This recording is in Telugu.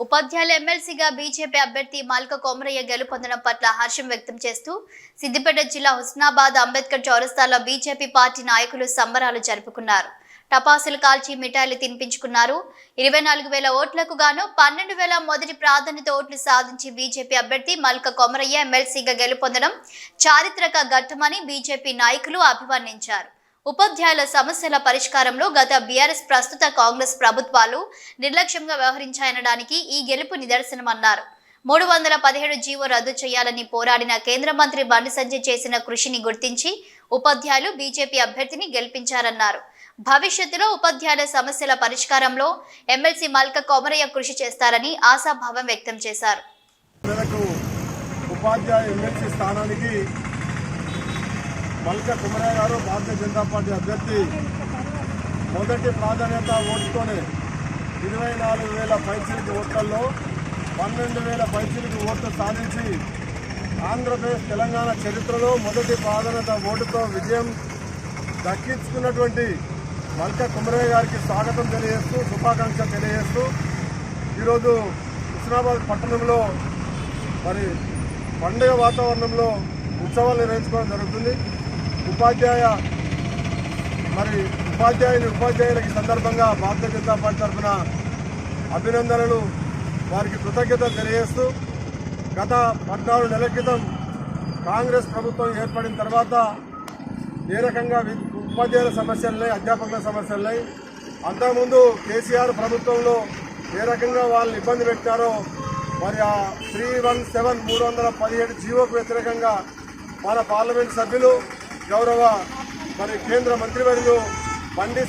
ఉపాధ్యాయుల ఎమ్మెల్సీగా బీజేపీ అభ్యర్థి మాల్క కోమరయ్య గెలుపొందడం పట్ల హర్షం వ్యక్తం చేస్తూ సిద్దిపేట జిల్లా హుస్నాబాద్ అంబేద్కర్ చౌరస్తాలో బీజేపీ పార్టీ నాయకులు సంబరాలు జరుపుకున్నారు. టపాసులు కాల్చి మిఠాయిలు తినిపించుకున్నారు. ఇరవై నాలుగు వేల ఓట్లకు గాను పన్నెండు వేల మొదటి ప్రాధాన్యత ఓట్లు సాధించి బీజేపీ అభ్యర్థి మల్క కొమరయ్య ఎమ్మెల్సీగా గెలుపొందడం చారిత్రక ఘట్టమని బీజేపీ నాయకులు అభివర్ణించారు. ఉపాధ్యాయుల సమస్యల పరిష్కారంలో గత బీఆర్ఎస్ ప్రస్తుత కాంగ్రెస్ ప్రభుత్వాలు నిర్లక్ష్యంగా వ్యవహరించాయనడానికి ఈ గెలుపు నిదర్శనమన్నారు. మూడు వందల పదిహేడు జీవో రద్దు చేయాలని పోరాడిన కేంద్ర మంత్రి బండి సంజయ్ చేసిన కృషిని గుర్తించి ఉపాధ్యాయులు బీజేపీ అభ్యర్థిని గెలిపించారన్నారు. భవిష్యత్తులో ఉపాధ్యాయుల సమస్యల పరిష్కారంలో ఎమ్మెల్సీ మల్క కొమరయ్య కృషి చేస్తారని ఆశాభావం వ్యక్తం చేశారు. ఉపాధ్యాయ ఎమ్మెల్సీ స్థానానికి మల్క కుమరయ్య గారు భారతీయ జనతా పార్టీ అభ్యర్థి. మొదటి ప్రాధాన్యత ఓటుతోనే ఇరవై నాలుగు వేల పైచిలికి ఓట్లలో పన్నెండు వేల పైచిలికి ఓట్లు సాధించి ఆంధ్రప్రదేశ్ తెలంగాణ చరిత్రలో మొదటి ప్రాధాన్యత ఓటుతో విజయం దక్కించుకున్నటువంటి మల్క కుమరయ్య గారికి స్వాగతం తెలియజేస్తూ శుభాకాంక్ష తెలియజేస్తూ ఈరోజు హుస్నాబాద్ పట్టణంలో మరి పండుగ వాతావరణంలో ఉత్సవాలు నిర్వహించుకోవడం జరుగుతుంది. ఉపాధ్యాయ మరి ఉపాధ్యాయుని ఉపాధ్యాయులకి సందర్భంగా భారతీయ జనతా పార్టీ తరఫున అభినందనలు. వారికి కృతజ్ఞతలు తెలియజేస్తూ గత పద్నాలుగు నెలల క్రితం కాంగ్రెస్ ప్రభుత్వం ఏర్పడిన తర్వాత ఏ రకంగా ఉపాధ్యాయుల సమస్యలున్నాయి అధ్యాపకుల సమస్యలున్నాయి అంతకుముందు కేసీఆర్ ప్రభుత్వంలో ఏ రకంగా వాళ్ళని ఇబ్బంది పెట్టారో మరి ఆ త్రీ వన్ సెవెన్ మూడు వందల పదిహేడు జీవోకు వ్యతిరేకంగా మన పార్లమెంట్ సభ్యులు గౌరవ మరి కేంద్ర మంత్రివర్యులు బండి